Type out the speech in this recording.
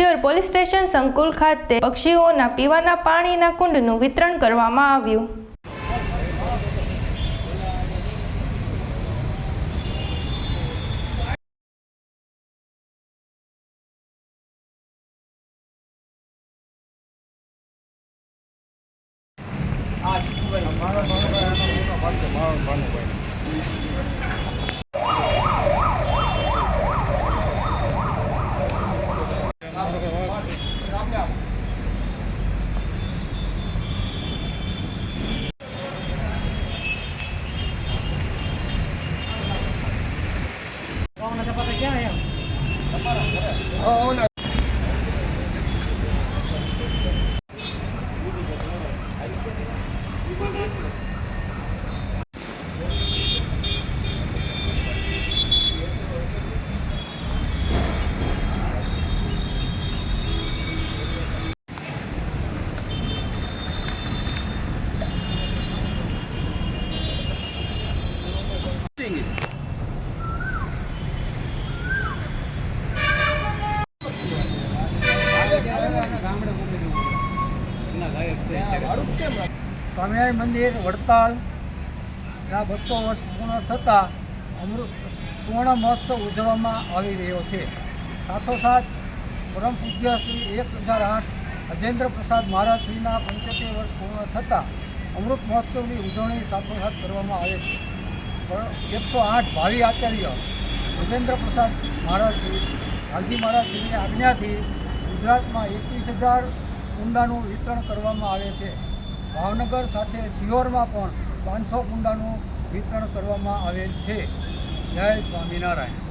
સિયોર police station સંકુલ ખાતે પક્ષીઓના પીવાના પાણીના કુંડનું વિતરણ કરવામાં આવ્યું. ગામડે ગામડે ના ગાયક છે સ્વામિનારાયણ મંદિર, વડતાલ ના બસો વર્ષ પૂર્ણ થતાં અમૃત સુવર્ણ મહોત્સવ ઉજવવામાં આવી રહ્યો છે. સાથોસાથ, પરમ પૂજ્ય શ્રી એક હજાર આઠ અજેન્દ્ર પ્રસાદ મહારાજશ્રીના પંચોતેર વર્ષ પૂર્ણ થતાં અમૃત મહોત્સવની ઉજવણી સાથોસાથ કરવામાં આવે છે. પણ એકસો આઠ ભાવિ આચાર્ય અજેન્દ્ર પ્રસાદ મહારાજશ્રી લાલજી મહારાજ આજ્ઞાથી ગુજરાતમાં એકવીસ હજાર કુંડાનું વિતરણ કરવામાં આવે છે. ભાવનગર સાથે સિહોરમાં પણ પાંચસો કુંડાનું વિતરણ કરવામાં આવેલ છે. જય સ્વામિનારાયણ.